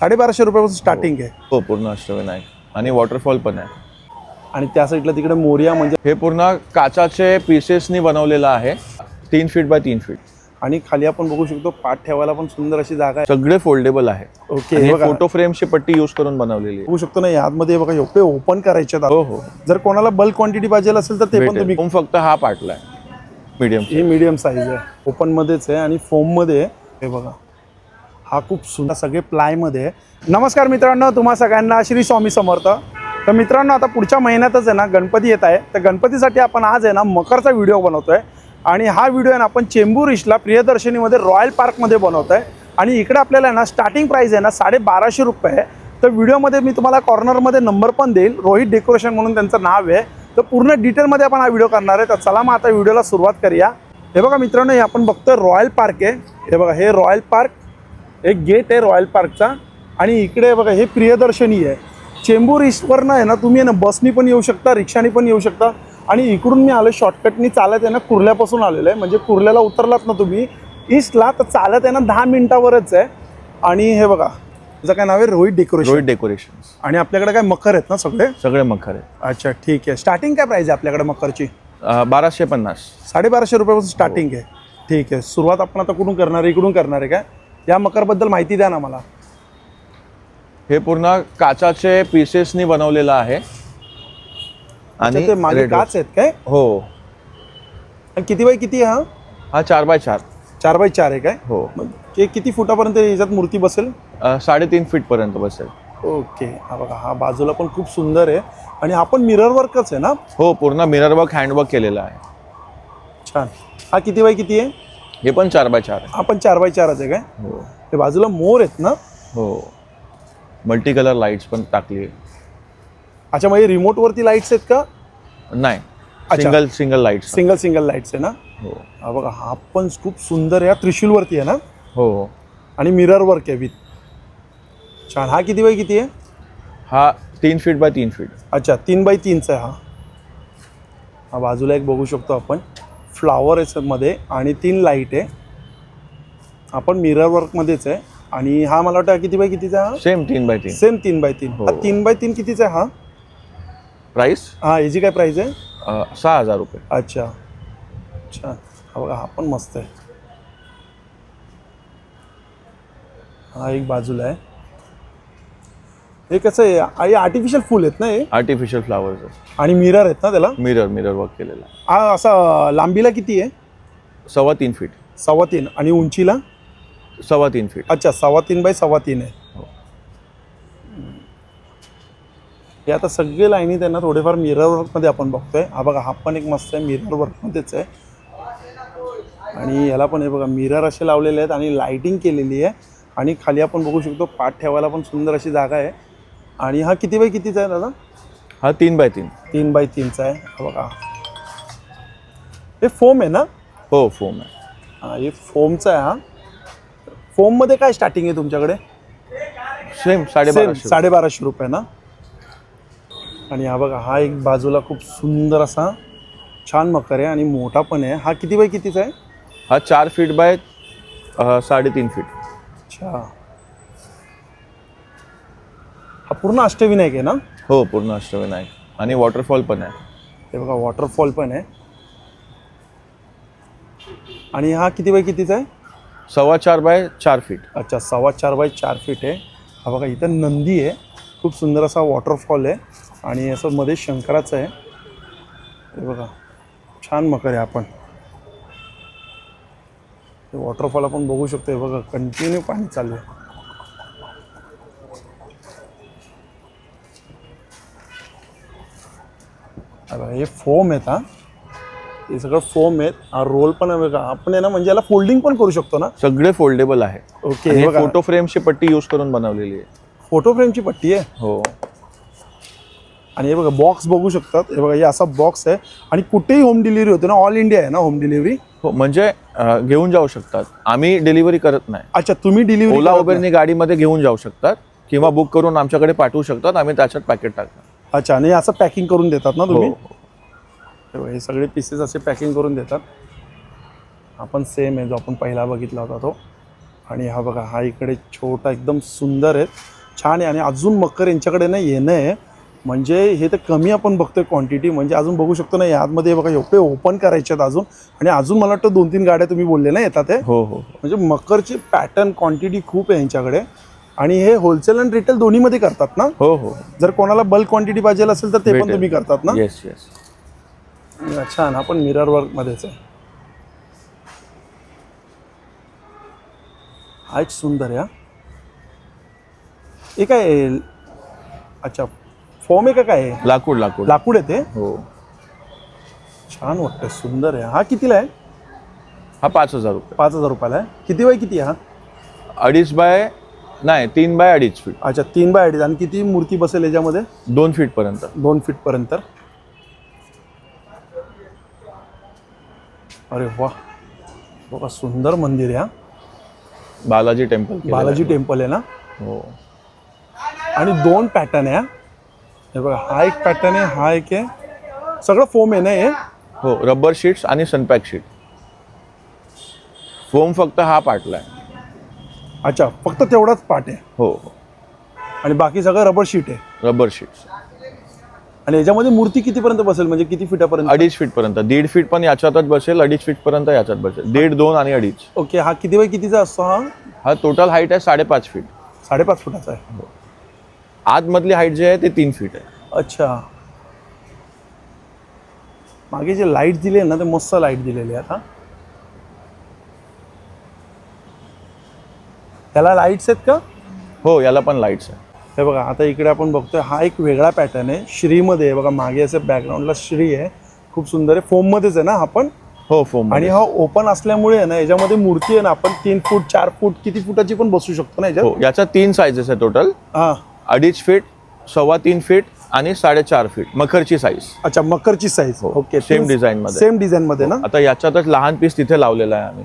साडेबाराशे रुपयापासून स्टार्टिंग आहे. हो पूर्ण अष्टविनायक आणि वॉटरफॉल पण आहे. आणि त्या साईडला तिकडे मोरिया म्हणजे हे पूर्ण काचाचे पीसेसनी बनवलेलं आहे. तीन फीट बाय तीन फीट आणि खाली आपण बघू शकतो पाठ ठेवायला पण सुंदर अशी जागा आहे. सगळे फोल्डेबल आहे. ओके हे हे बघा. फोटो फ्रेमची पट्टी यूज करून बनवलेली आहे. बघू शकतो ना यामध्ये हे बघा एवढे ओपन करायचे आहेत. हो हो. जर कोणाला बल्क क्वांटिटी पाहिजे असेल तर ते पण तुम्ही भेटेल. फक्त हा पार्टला आहे. मीडियम ही मीडियम साईज आहे. ओपन मध्येच आहे आणि फोममध्ये आहे. हे बघा. हा खूप सुंदर सगळे प्लायमध्ये आहे. नमस्कार मित्रांनो तुम्हा सगळ्यांना श्री स्वामी समर्थ. तर मित्रांनो आता पुढच्या महिन्यातच आहे ना गणपती येत आहे. तर गणपतीसाठी आपण आज आहे ना मकरचा व्हिडिओ बनवतो आहे आणि हा व्हिडिओ आहे ना आपण चेंबूर इशला प्रियदर्शनीमध्ये रॉयल पार्कमध्ये बनवतो आहे आणि इकडे आपल्याला आहे ना स्टार्टिंग प्राईस आहे ना साडे बाराशे रुपये आहे. तर व्हिडिओमध्ये मी तुम्हाला कॉर्नरमध्ये नंबर पण देईल रोहित डेकोरेशन म्हणून त्यांचं नाव आहे. तर पूर्ण डिटेलमध्ये आपण हा व्हिडिओ करणार आहे. तर चला मग आता व्हिडिओला सुरुवात करूया. हे बघा मित्रांनो हे आपण बघतोय रॉयल पार्क आहे. हे बघा हे रॉयल पार्क. एक गेट आहे रॉयल पार्कचा आणि इकडे बघा हे प्रियदर्शनी आहे. चेंबूर ईस्टवरनं आहे ना तुम्ही आहे ना बसनी पण येऊ शकता रिक्षानी पण येऊ शकता. आणि इकडून मी आलो शॉर्टकटनी चालत आहे ना कुर्ल्यापासून आलेलो आहे. म्हणजे कुर्ल्याला उतरलात ना तुम्ही ईस्टला तर चालत आहे ना दहा मिनिटावरच आहे. आणि हे बघा त्याचं काय नाव आहे? रोहित डेकोरेशन रोहित डेकोरेशन आणि आपल्याकडे काय मकर आहेत ना सगळे? सगळे मखर आहे अच्छा ठीक आहे. स्टार्टिंग काय प्राईस आहे आपल्याकडे मकरची अं, बाराशे पन्नास. साडेबाराशे रुपयापासून स्टार्टिंग आहे. ठीक आहे. सुरुवात आपण आता कुठून करणार आहे? इकडून करणार आहे काय? या मकरबद्दल माहिती द्या ना मला. हे पूर्ण काचाचे पीसेसनी बनवलेलं आहे. अच्छा, ते मागे red काच आहेत काय? हो. आणि किती बाय किती आहे हा? हा चार बाय चार. चार बाय चार आहे काय? हो. मग ते किती फुटापर्यंत याच्यात मूर्ती बसेल? अं, साडेतीन फीट पर्यंत बसेल. ओके. हा बघा हा बाजूला पण खूप सुंदर आहे. आणि हा पण मिरर वर्कच आहे ना? हो पूर्ण मिरर वर्क हँडवर्क केलेलं आहे. छान. हा किती बाय किती आहे? हे पण चार बाय चार हा पण चार बाय चारच आहे काय? हो. ते बाजूला मोर आहेत ना? हो. मल्टी कलर लाईट्स पण टाकली अच्छा म्हणजे रिमोटवरती लाईट्स आहेत का? नाही. अच्छा. Single single lights single single lights आहे ना? हो. हा बघा हा पण खूप सुंदर आहे. हा त्रिशूलवरती आहे ना? हो. हो आणि मिरर वर्क आहे विथ. छान. हा किती बाय किती आहे? हा तीन फीट बाय तीन फीट अच्छा तीन बाय तीनचा आहे हा. हा बाजूला एक बघू शकतो आपण. फ्लावर आहे मध्ये आणि तीन लाइट आहे. आपण मिरर वर्कमध्येच आहे. आणि हा मला वाटतं किती बाय कितीचा आहे सेम तीन बाय तीन. हा सेम तीन बाय तीन. हो. हा तीन बाय तीन कितीचा आहे हा? प्राइस हा याची काय प्राईस आहे? सहा हजार रुपये. अच्छा. हा बघा हा पण मस्त आहे. हा एक बाजूला आहे. हे कसं आहे आर्टिफिशियल फुल आहेत ना हे? आर्टिफिशियल फ्लावर्स आणि मिरर आहेत ना त्याला? मिरर मिरर वर्क केलेला आहे. हा असा लांबीला किती आहे? सव्वा तीन फीट सव्वा तीन. आणि उंचीला? सव्वा तीन फीट अच्छा सव्वा तीन बाय सव्वा तीन आहे. हो. हे आता सगळे लाईनी त्यांना थोडेफार मिरर वर्कमध्ये आपण बघतोय. हा बघा हा पण एक मस्त आहे मिरर वर्कमध्येच आहे. आणि याला पण हे बघा मिरर असे लावलेले आहेत आणि लाईटिंग केलेली आहे. आणि खाली आपण बघू शकतो पाठ ठेवायला पण सुंदर अशी जागा आहे. आणि हा किती बाय कितीचा आहे दादा? हा तीन बाय तीन. तीन बाय तीनचा आहे. हा बघा. हे फोम आहे ना? हो फोम आहे. हा हे फोमचा आहे हा. फोममध्ये काय स्टार्टिंग आहे तुमच्याकडे? सेम सेम साडेबाराशे साडेबाराशे रुपये ना? आणि हा बघा हा एक बाजूला खूप सुंदर असा छान मकर आहे आणि मोठा पण आहे. हा किती बाय कितीचा आहे? हा चार फीट बाय अ, साडेतीन फीट अच्छा. पूर्ण अष्टविनायक आहे ना? हो पूर्ण अष्टविनायक. आणि वॉटरफॉल पण आहे. हे बघा वॉटरफॉल पण आहे. आणि हा किती बाय कितीचा आहे? सव्वा चार बाय चार फीट अच्छा सव्वा चार बाय चार फीट आहे. हा बघा इथं नंदी आहे. खूप सुंदर असा वॉटरफॉल आहे. आणि असं मध्ये शंकराचं आहे. हे बघा छान मकर आहे आपण. वॉटरफॉल आपण बघू शकतो. हे बघा कंटिन्यू पाणी चालू आहे. हा बघा, हे फोम आहेत हा. हे सगळं फोम आहेत. हा रोल पण आहे बघा. आपण आहे ना म्हणजे याला फोल्डिंग पण करू शकतो ना? सगळे फोल्डेबल आहे. ओके हे बघा. फोटो फ्रेमची पट्टी यूज करून बनवलेली आहे. फोटो फ्रेमची पट्टी आहे? हो. आणि हे बघा बॉक्स बघू शकतात. हे बघा हे असा बॉक्स आहे. आणि कुठेही होम डिलिव्हरी होते ना ऑल इंडिया आहे ना होम डिलिव्हरी हो म्हणजे अ, घेऊन जाऊ शकतात. आम्ही डिलिव्हरी करत नाही. अच्छा तुम्ही डिलिव्हरी ओला उबेरनी गाडीमध्ये घेऊन जाऊ शकतात. किंवा बुक करून आमच्याकडे पाठवू शकतात. आम्ही त्याच्यात पॅकेट टाकणार. अच्छा आणि असं पॅकिंग करून देतात ना हो तुम्ही? हे. हे सगळे पीसेस असे पॅकिंग करून देतात. आपण सेम आहे जो आपण पहिला बघितला होता तो. आणि हा बघा हा इकडे छोटा एकदम सुंदर आहे. छान आहे आणि अजून मकर यांच्याकडे ना येणं आहे. म्हणजे हे तर कमी आपण बघतोय क्वांटिटी म्हणजे अजून बघू शकतो ना यामध्ये बघा एवढे ओपन करायचे आहेत अजून. आणि अजून मला वाटतं दोन तीन गाड्या तुम्ही बोलले ना येतात ते हो हो म्हणजे मकरची पॅटर्न क्वांटिटी खूप आहे यांच्याकडे. आणि हे होलसेल आणि रिटेल दोन्हीमध्ये करतात ना? हो हो. जर कोणाला बल्क क्वांटिटी पाहिजे असेल तर ते पण भेटेल. तुम्ही करतात ना? येस येस छान. आपण मिरर वर्क मध्येच आहे. हा एक सुंदर आहे हा. हे काय आहे? अच्छा फॉर्म आहे का काय आहे? लाकूड लाकूड. लाकूड आहे ते? हो. छान वाटतं सुंदर आहे. हा कितीला आहे? हा पाच हजार रुपये. पाच हजार रुपयाला आहे. किती बाय किती आहे हा? अडीच बाय नाही तीन बाय अडीच फीट अच्छा तीन बाय अडीच. आणि किती मूर्ती बसेल याच्यामध्ये? दोन फीट पर्यंत. दोन फीट पर्यंत. अरे वा बघा सुंदर मंदिर आहे हा. बालाजी टेम्पल केलेलं बालाजी आहे. टेम्पल आहे ना? हो. आणि दोन पॅटर्न आहे हा. हे बघा हा एक पॅटर्न आहे हा एक आहे. सगळं फोम आहे ना हे? हो रबर शीट्स आणि सनपॅक शीट फोम फक्त हा पाटला आहे. अच्छा फक्त तेवढाच पार्ट आहे. हो. हो आणि बाकी सगळं रबर शीट आहे. रबर शीट्स आणि याच्यामध्ये मूर्ती कितीपर्यंत बसेल? म्हणजे किती फिटापर्यंत अडीच फीट पर्यंत. दीड फीट पण याच्यातच बसेल अडीच फीट पर्यंत याच्यात बसेल. दीड दोन आणि अडीच. ओके हा किती बाय कितीचा असतो हा? हा टोटल हाईट आहे साडेपाच फीट साडेपाच फुटाचा आहे. आतमधली हाईट जी आहे ते तीन फीट आहे. अच्छा. मागे जे लाइट दिले ना ते मस्त लाइट दिलेले आहेत हा. त्याला लाईट्स आहेत का? हो याला पण लाईट्स आहे हे बघा आता इकडे आपण बघतोय हा एक वेगळा पॅटर्न आहे. श्रीमध्ये आहे. बघा मागे असं बॅकग्राऊंडला श्री आहे. खूप सुंदर आहे. फोममध्येच आहे ना हा पण? हो फोम आणि हा ओपन असल्यामुळे आहे ना याच्यामध्ये मूर्ती आहे ना आपण तीन फूट चार फूट किती फुटाची पण बसू शकतो ना याच्यात? हो याच्या तीन साईजेस आहे टोटल हा. अडीच फीट सव्वा तीन फीट आणि साडेचार फीट मखरची साईज अच्छा मकरची साईज हो, ओके same design मध्ये. सेम डिझाईन मध्ये ना? आता याच्यातच लहान पीस तिथे लावलेला आहे आम्ही.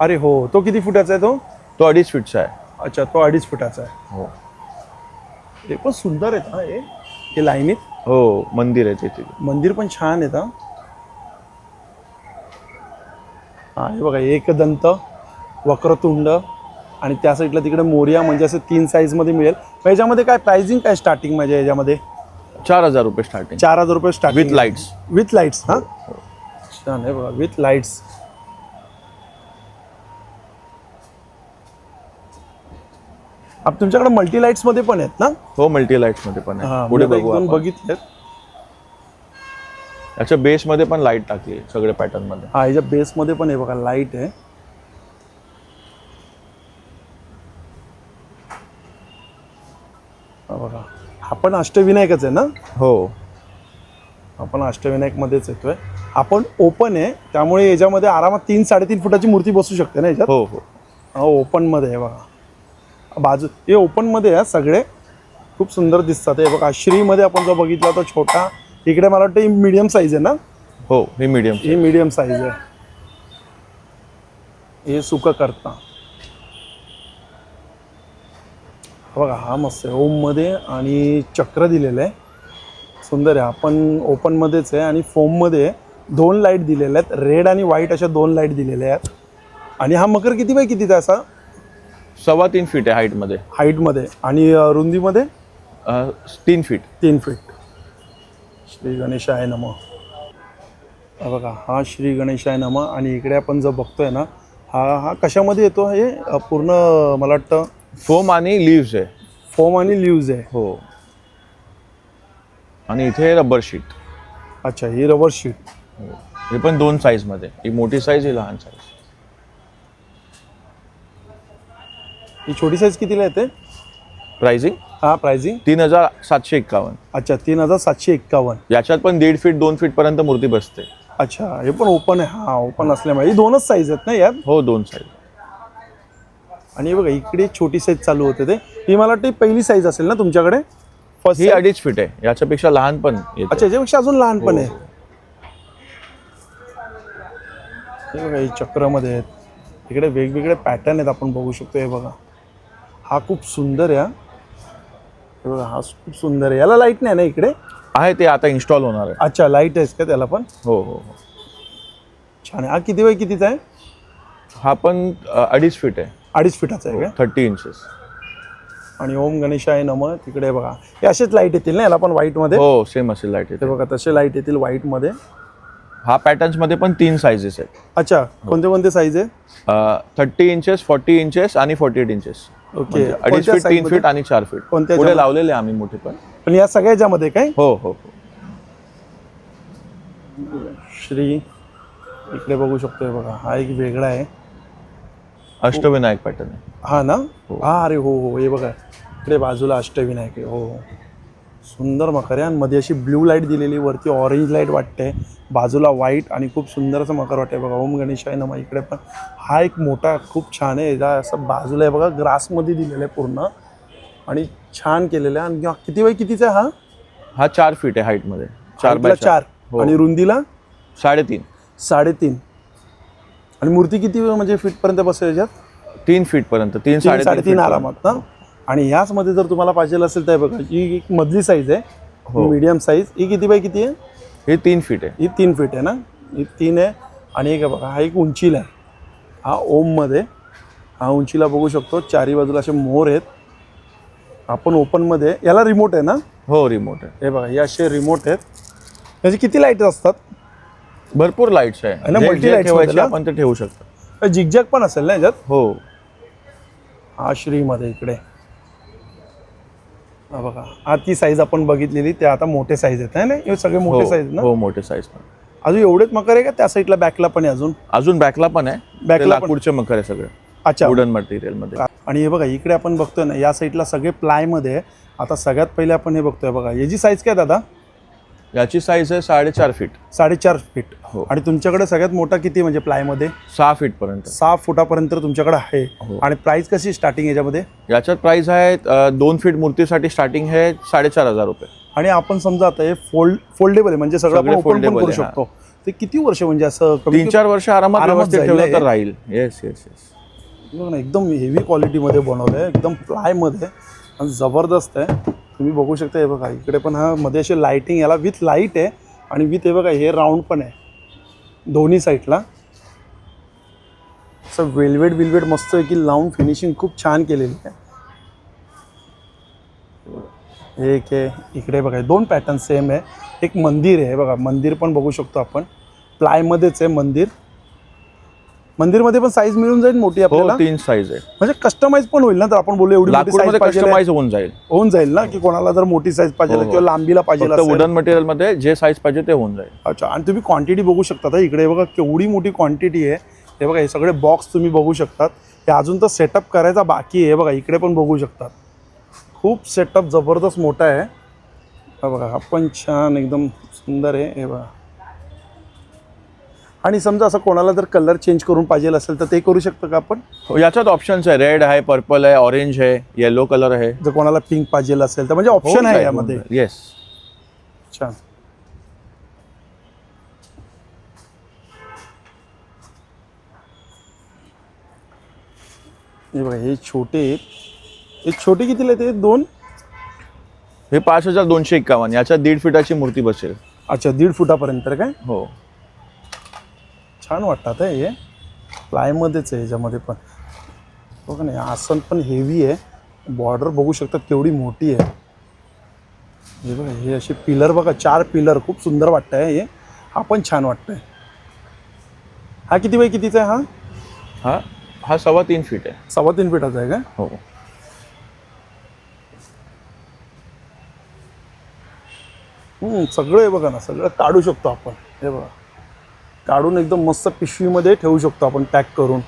अरे हो तो किती फुटाचा आहे तो? तो अडीच फीटचा आहे. अच्छा तो अडीच फुटाचा आहे. हो. हे पण सुंदर आहेत हा हे? हे लाईनीत? हो मंदिर आहे तिथे. मंदिर पण छान आहेत हा. हा हे बघा एकदंत वक्रतुंड आणि त्या साईडला तिकडे मोरिया म्हणजे असं तीन साईजमध्ये मिळेल. मग याच्यामध्ये काय प्राइसिंग काय स्टार्टिंग म्हणजे याच्यामध्ये? चार हजार रुपये स्टार्टिंग चार हजार रुपये starting with lights with lights हा? छान आहे बघा विथ लाईट्स तुमच्याकडे मल्टी लाईट्समध्ये पण आहेत ना? हो मल्टी लाईट्समध्ये पण आहे पुढे मी आता एक बघू दोन आपण. बघितलेत. याच्या बेस मध्ये पण लाइट टाकली आहे, सगळे पॅटर्नमध्ये. हा याच्या बेसमध्ये पण आहे बघा लाइट आहे. हा बघा. हा पण अष्टविनायकच आहे ना? हो. आपण अष्टविनायकमध्येच येतोय. आपण ओपन आहे त्यामुळे याच्यामध्ये आरामात तीन साडेतीन फुटाची मूर्ती बसू शकते ना याच्यात? हो हो. हा ओपनमध्ये आहे बघा. बाजू हे ओपनमध्ये आहे सगळे. खूप सुंदर दिसतात. हे बघा श्रीमध्ये आपण जो बघितला तो छोटा. इकडे मला वाटतं ही मीडियम साईज आहे ना? हो हे मीडियम ही मीडियम साईज आहे. हे सुक करता. बघा हा मस्त आहे. ओममध्ये आणि चक्र दिलेलं आहे. सुंदर आहे. आपण ओपनमध्येच आहे आणि फोममध्ये दोन लाइट दिलेल्या आहेत. रेड आणि व्हाईट अशा दोन लाइट दिलेल्या आहेत. आणि हा मकर किती बाय कितीचा असा? सव्वा तीन फीट आहे हाईटमध्ये. हाईटमध्ये आणि अ, रुंदीमध्ये? अं, तीन फीट तीन फीट श्री गणेशाय नम. हा बघा हा श्री गणेशाय नम आणि इकडे आपण जो बघतोय ना हा हा कशामध्ये येतो हे अ, पूर्ण मला वाटतं फोम आणि लिव्स आहे. फोम आणि लिव्ज आहे. हो. आणि इथे रबर शीट अच्छा ही रबर शीट हे. पण दोन साईजमध्ये. ही मोठी साईज ही लहान साईज ही छोटी साईज कितीला येते? प्राइसिंग हा प्राइसिंग तीन हजार सातशे एक्कावन्न अच्छा तीन हजार सातशे एक्कावन्न याच्यात पण दीड फीट दोन फीट पर्यंत मूर्ती बसते. अच्छा हे पण ओपन आहे. हा ओपन असल्यामुळे. ही दोनच साईज आहेत ना यात? हो दोन साईज आणि हे बघा इकडे छोटी साईज चालू होते ते. ही मला वाटतं पहिली साईज असेल ना तुमच्याकडे? फर्स्ट ही अडीच फीट आहे. याच्यापेक्षा लहान पण येते. अच्छा याच्यापेक्षा अजून लहान पण हो, आहे. हे. बघा ही चक्रमध्ये आहेत. इकडे वेगवेगळे पॅटर्न आहेत आपण बघू शकतो. हे बघा. हा खूप सुंदर आहे हा. हे बघा हा खूप सुंदर आहे. याला लाइट नाही ना इकडे? आहे ते आता इन्स्टॉल होणार आहे. अच्छा लाइट आहेस का त्याला पण? हो हो हो. छान आहे. हा किती बाय कितीचा आहे? हा पण अ, अडीच फीट आहे. अडीच फिटाचा आहे काय थर्टी इंचेस आणि ओम गणेशाय नम तिकडे बघा. हे असेच लाइट येतील ना याला पण व्हाईटमध्ये हो सेम असेल लाइट ते येते बघा तसे लाइट येतील व्हाईटमध्ये हा पॅटर्न्समध्ये पण तीन साईजेस आहेत. अच्छा कोणते कोणते साईज आहे? थर्टी इंचेस फोर्टी इंचेस आणि फोर्टी एट इंचेस ओके. म्हणजे अडीच फीट तीन फीट आणि चार फीट. कोणत्या पुढे? लावलेले आम्ही मोठे पण. पण या सगळ्याच्यामध्ये काय? हो हो हो. श्री इकडे बघू शकतोय बघा. हा एक वेगळा आहे. अष्टविनायक पॅटर्न आहे. हा ना? हा अरे हो हो हे बघा. इकडे बाजूला अष्टविनायक आहे. हो हो. सुंदर मकर आहे. आणि मध्ये अशी ब्ल्यू लाइट दिलेली वरती ऑरेंज लाइट वाटते. बाजूला व्हाईट आणि खूप सुंदर असं मकर वाटते बघा. ओम गणेशाय नमा. इकडे पण हा एक मोठा खूप छान आहे. याचा असं बाजूला आहे बघा ग्रासमध्ये दिलेलं आहे पूर्ण. आणि छान केलेलं आहे. आणि किती वय कितीचा आहे हा? हा चार फीट आहे हाईटमध्ये. चार बाय चार. हो. आणि रुंदीला? साडेतीन. साडेतीन. आणि मूर्ती किती म्हणजे फीटपर्यंत बसेल याच्यात? तीन फीट पर्यंत. तीन तीन साडेतीन आरामात ना? आणि याच मध्ये जर तुम्हाला पाहिजे असेल तर बघा ही एक मधली साईज आहे हो. मीडियम साईज ही किती बाय किती आहे. हे तीन फीट आहे. ही तीन फीट आहे ना? ही तीन आहे. आणि एक बघा हा एक उंचीला आहे. हा ओममध्ये हा उंचीला बघू शकतो. चारी बाजूला असे मोर आहेत. आपण ओपनमध्ये याला रिमोट आहे ना? हो रिमोट आहे. हे बघा हे असे रिमोट आहेत. त्याचे किती लाइट असतात? भरपूर लाईट्स आहे. ना, ठेवायचे मध्ये ना? आपण ते ठेवू शकतो. झिकझॅक पण असेल ना याच्यात? हो. हा श्रीमध्ये इकडे. हा बघा हा ती साईज आपण बघितलेली ते आता मोठे साईज आहेत है ना? हे सगळे मोठे हो साईज ना? हो मोठे साईज पण. अजून एवढेच मकर आहे का? त्या साईडला बॅकला पण आहे अजून? अजून बॅकला पण आहे. Back ला पण? लाकूडचे मकर आहे सगळे. अच्छा. वुडन मटेरियलमध्ये. आणि हे बघा इकडे आपण बघतोय ना या साईडला सगळे प्लायमध्ये आहे. आता सगळ्यात पहिले आपण हे बघतोय बघा. याची साईज काय दादा? याची साईज आहे साडेचार फीट साडेचार फीट हो. आणि तुमच्याकडे सगळ्यात मोठा किती म्हणजे प्लायमध्ये सहा फीट पर्यंत. सहा फुटापर्यंत तुमच्याकडे आहे. हो. आणि प्राइस कशी स्टार्टिंग याच्यामध्ये? याच्यात प्राइस आहे अ, दोन फीट मूर्तीसाठी स्टार्टिंग आहे साडेचार हजार रुपये. आणि आपण समजा आता हे फोल्ड फोल्डेबल आहे म्हणजे सगळं आपण पण foldable करू आहे. शकतो. ते किती वर्ष म्हणजे असं तीन चार वर्ष आरामात आरामात व्यवस्थित जाईल ठेवलं हे. तर राहील. येस येस येस बघा ना, एकदम हेवी क्वालिटीमध्ये बनवलं आहे एकदम प्लायमध्ये आणि जबरदस्त आहे. तुम्ही बघू शकता हे बघा इकडे पण हा मध्ये अशी लाईटिंग याला विथ लाइट आहे आणि विथ हे बघा हे राऊंड पण आहे. दोन्ही साईडला असं वेलवेट विलवेट मस्त आहे की लावून फिनिशिंग खूप छान केलेली आहे. एक आहे इकडे बघा दोन पॅटर्न सेम आहे. एक मंदिर आहे बघा मंदिर पण बघू शकतो आपण. प्लायमध्येच आहे मंदिर. मंदिरमध्ये पण साईज मिळून जाईल मोठी आपल्याला? हो तीन साईज आहे. म्हणजे कस्टमाइज पण होईल ना तर आपण बोलू एवढी कस्टमाइज होऊन जाईल. होऊन जाईल ना की कोणाला जर मोठी साईज पाहिजे हो, हो. किंवा लांबीला पाहिजे. वुडन मटेरियलमध्ये जे साईज पाहिजे ते होऊन जाईल. अच्छा आणि तुम्ही क्वांटिटी बघू शकता इकडे बघा केवढी मोठी क्वांटिटी आहे. हे बघा हे सगळे बॉक्स तुम्ही बघू शकतात. हे अजून तर सेटअप करायचा बाकी आहे. बघा इकडे पण बघू शकतात. खूप सेटअप जबरदस्त मोठा आहे. हा बघा हा पण छान एकदम सुंदर आहे. हे बघा. आणि समजा असं कोणाला जर कलर चेंज करून पाहिजे असेल तर ते करू शकतं का आपण? हो, याच्यात ऑप्शन्स आहे. रेड आहे पर्पल आहे ऑरेंज आहे येलो कलर आहे. जर कोणाला पिंक पाहिजे असेल तर म्हणजे ऑप्शन आहे यामध्ये. येस छान. हे बघा हे छोटे हे छोटे कितीला ते दोन? हे पाच हजार दोनशे एक्कावन्न याच्यात दीड फीटाची मूर्ती बसेल. अच्छा दीड फुटापर्यंत काय? हो. छान वाटतात हे हे. प्लायमध्येच आहे ह्याच्यामध्ये पण. बघा नाही आसन पण हेवी आहे. बॉर्डर बघू शकतात केवढी मोठी आहे. हे बघा हे असे पिलर बघा चार पिलर खूप सुंदर वाटतं आहे हे. हा पण छान वाटतंय. हा किती बाय कितीचा आहे हा? हा हा सव्वा तीन फीट आहे. सव्वा तीन फीटाचा आहे का? हो. सगळं आहे बघा ना सगळं काढू शकतो आपण. हे बघा. काढून एकदम मस्त पिशवीमध्ये ठेवू शकतो आपण पॅक करून.